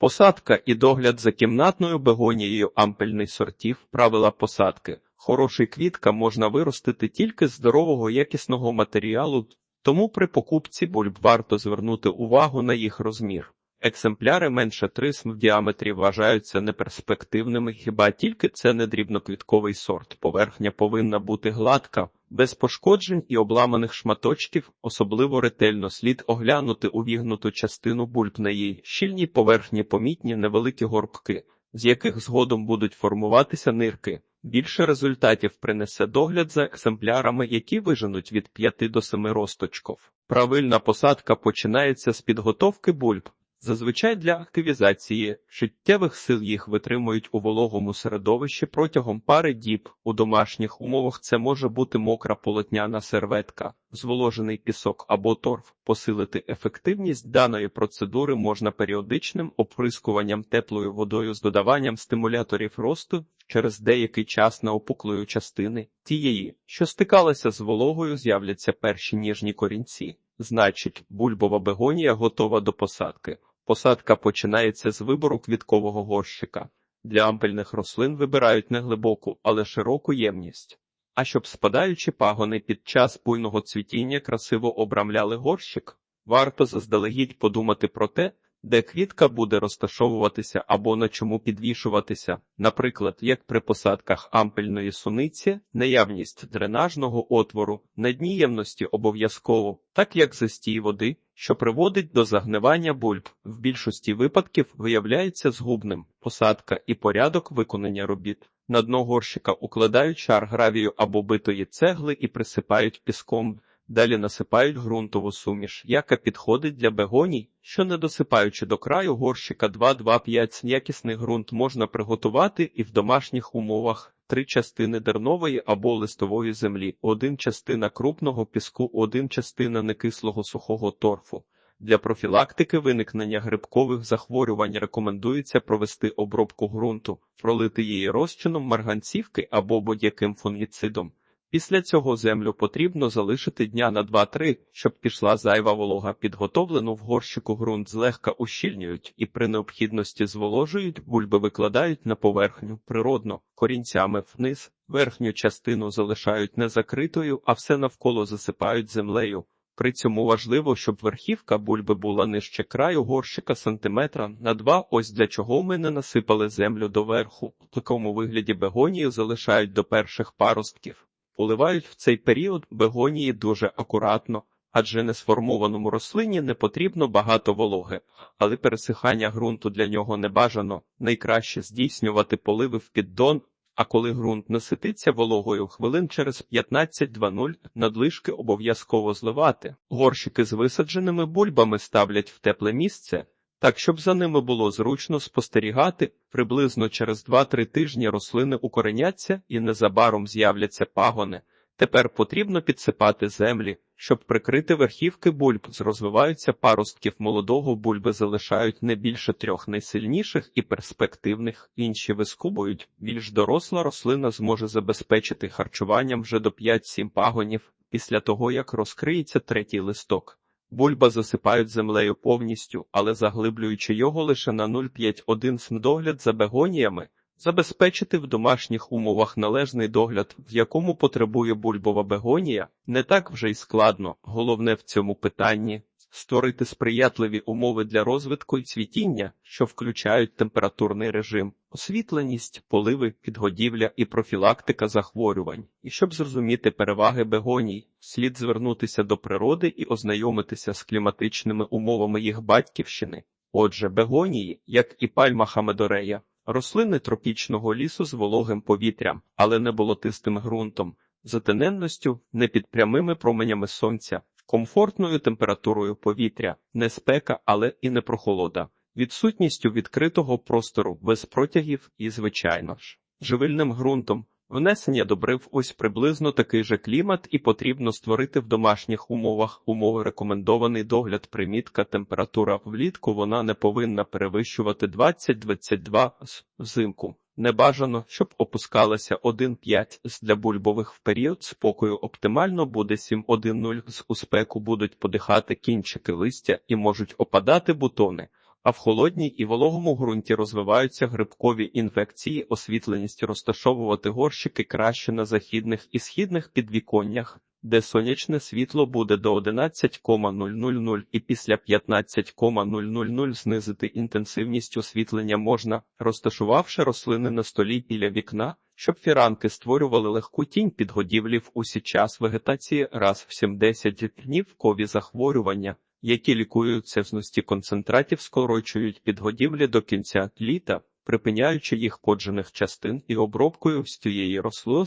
Посадка і догляд за кімнатною бегонією ампельний сортів, правила посадки. Хороший квітка можна виростити тільки з здорового якісного матеріалу, тому при покупці бульб варто звернути увагу на їх розмір. Екземпляри менше 3 см в діаметрі вважаються неперспективними, хіба тільки це не дрібноквітковий сорт. Поверхня повинна бути гладка, без пошкоджень і обламаних шматочків, особливо ретельно слід оглянути увігнуту частину бульб на її щільній поверхні помітні невеликі горбки, з яких згодом будуть формуватися нирки. Більше результатів принесе догляд за екземплярами, які виженуть від 5 до 7 росточків. Правильна посадка починається з підготовки бульб. Зазвичай для активізації життєвих сил їх витримують у вологому середовищі протягом пари діб. У домашніх умовах це може бути мокра полотняна серветка, зволожений пісок або торф. Посилити ефективність даної процедури можна періодичним оприскуванням теплою водою з додаванням стимуляторів росту через деякий час на опуклої частини тієї, що стикалася з вологою, з'являться перші ніжні корінці. Значить, бульбова бегонія готова до посадки. Посадка починається з вибору квіткового горщика. Для ампельних рослин вибирають не глибоку, але широку ємність. А щоб спадаючі пагони під час буйного цвітіння красиво обрамляли горщик, варто заздалегідь подумати про те, де квітка буде розташовуватися або на чому підвішуватися, наприклад, як при посадках ампельної суниці, наявність дренажного отвору на дні ємності обов'язково, так як застій води, що приводить до загнивання бульб, в більшості випадків виявляється згубним посадка і порядок виконання робіт. На дно горщика укладають шар гравію або битої цегли і присипають піском. Далі насипають ґрунтову суміш, яка підходить для бегоній, що не досипаючи до краю горщика 2-2-5 якісний ґрунт можна приготувати і в домашніх умовах три частини дернової або листової землі, один частина крупного піску, один частина некислого сухого торфу. Для профілактики виникнення грибкових захворювань рекомендується провести обробку ґрунту, пролити її розчином марганцівки або будь-яким фунгіцидом. Після цього землю потрібно залишити дня на 2-3, щоб пішла зайва волога. Підготовлену в горщику ґрунт злегка ущільнюють і при необхідності зволожують, бульби викладають на поверхню природно, корінцями вниз, верхню частину залишають незакритою, а все навколо засипають землею. При цьому важливо, щоб верхівка бульби була нижче краю горщика сантиметра на два. Ось для чого ми не насипали землю доверху. В такому вигляді бегонію залишають до перших паростків. Поливають в цей період бегонії дуже акуратно, адже несформованому рослині не потрібно багато вологи, але пересихання ґрунту для нього не бажано. Найкраще здійснювати поливи в піддон, а коли ґрунт насититься вологою хвилин через 15-20 надлишки обов'язково зливати. Горщики з висадженими бульбами ставлять в тепле місце. Так, щоб за ними було зручно спостерігати, приблизно через 2-3 тижні рослини укореняться і незабаром з'являться пагони. Тепер потрібно підсипати землі, щоб прикрити верхівки бульб, розвиваються паростків молодого бульби залишають не більше трьох найсильніших і перспективних, інші вискубують. Більш доросла рослина зможе забезпечити харчуванням вже до 5-7 пагонів після того, як розкриється третій листок. Бульба засипають землею повністю, але заглиблюючи його лише на 0,5-1 см догляд за бегоніями, забезпечити в домашніх умовах належний догляд, в якому потребує бульбова бегонія, не так вже й складно. Головне в цьому питанні створити сприятливі умови для розвитку і цвітіння, що включають температурний режим, освітленість, поливи, підгодівля і профілактика захворювань. І щоб зрозуміти переваги бегоній, слід звернутися до природи і ознайомитися з кліматичними умовами їх батьківщини. Отже, бегонії, як і пальма хамедорея, рослини тропічного лісу з вологим повітрям, але не болотистим ґрунтом, затененністю, не під прямими променями сонця, комфортною температурою повітря, не спека, але і не прохолода, відсутністю відкритого простору без протягів і, звичайно ж, живильним ґрунтом. Внесення добрив ось приблизно такий же клімат і потрібно створити в домашніх умовах умови рекомендований догляд примітка температура влітку вона не повинна перевищувати 20-22 з взимку. Не бажано, щоб опускалася 1,5 з для бульбових в період. Спокою оптимально буде 7,1,0 з у спеку будуть подихати кінчики листя і можуть опадати бутони. а в холодній і вологому ґрунті розвиваються грибкові інфекції, освітленість розташовувати горщики краще на західних і східних підвіконнях, де сонячне світло буде до 11,000 і після 15,000 знизити інтенсивність освітлення можна, розташувавши рослини на столі біля вікна, щоб фіранки створювали легку тінь під годівлі в усі час вегетації раз в 70 днів кові захворювання, які лікуються зності концентратів, скорочують підгодівлі до кінця літа, припиняючи їх поджених частин і обробкою з цієї рослини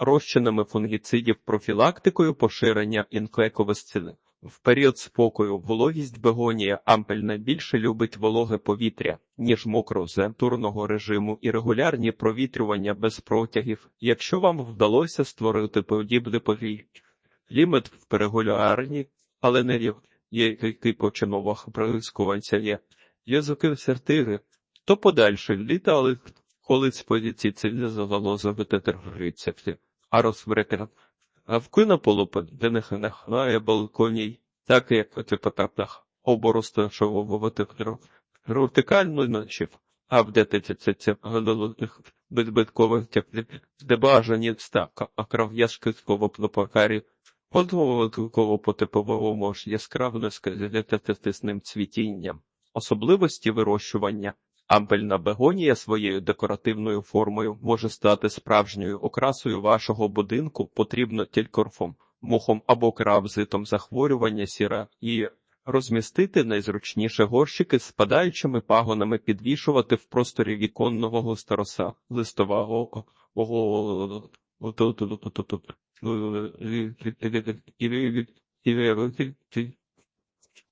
розчинами фунгіцидів профілактикою поширення інфековисцини. В період спокою вологість бегонія ампель найбільше любить вологе повітря, ніж мокро-земтурного режиму і регулярні провітрювання без протягів. Якщо вам вдалося створити подібний повій, лімит в перегулярні, але не рів, є який по чиновах прискуванця є, язики сертири, то подальше літа, але коли з позиції це завало завити рецепти, а розбрекера. А вкина полупадених нахнає балконій, так як у типотаптах оборосташовувати вертикально ночів, а в детеці голодних безбиткових теплів, де бажані стака, а кров яшківського плопакарі, подвово по типовому мож яскраво сказати цвітінням. Особливості вирощування Ампельна бегонія своєю декоративною формою може стати справжньою окрасою вашого будинку, потрібно тількорфом, мухом або кравзитом захворювання сіра і розмістити найзручніше горщики з спадаючими пагонами, підвішувати в просторі віконного староса листового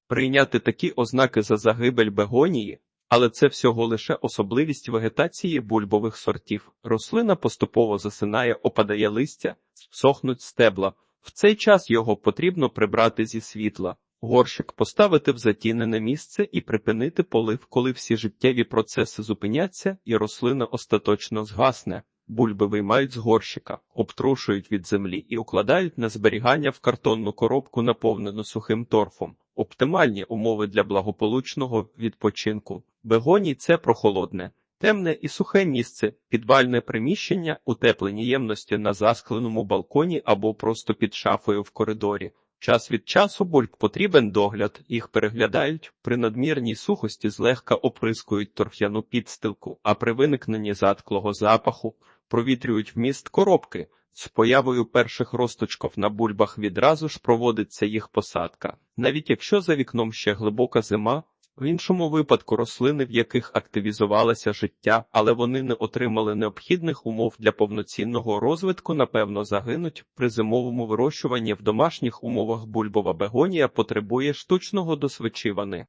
прийняти такі ознаки за загибель бегонії. Але це всього лише особливість вегетації бульбових сортів. Рослина поступово засинає, опадає листя, сохнуть стебла. В цей час його потрібно прибрати зі світла, горщик поставити в затінене місце і припинити полив, коли всі життєві процеси зупиняться і рослина остаточно згасне. Бульби виймають з горщика, обтрушують від землі і укладають на зберігання в картонну коробку, наповнену сухим торфом. Оптимальні умови для благополучного відпочинку. Бегоній це прохолодне, темне і сухе місце, підвальне приміщення, утеплені ємності на заскленому балконі або просто під шафою в коридорі. Час від часу бульб потрібен догляд, їх переглядають, при надмірній сухості злегка оприскують торф'яну підстилку, а при виникненні затклого запаху провітрюють вміст коробки. З появою перших росточків на бульбах відразу ж проводиться їх посадка. Навіть якщо за вікном ще глибока зима, в іншому випадку рослини, в яких активізувалося життя, але вони не отримали необхідних умов для повноцінного розвитку, напевно, загинуть. При зимовому вирощуванні в домашніх умовах бульбова бегонія потребує штучного досвечивани.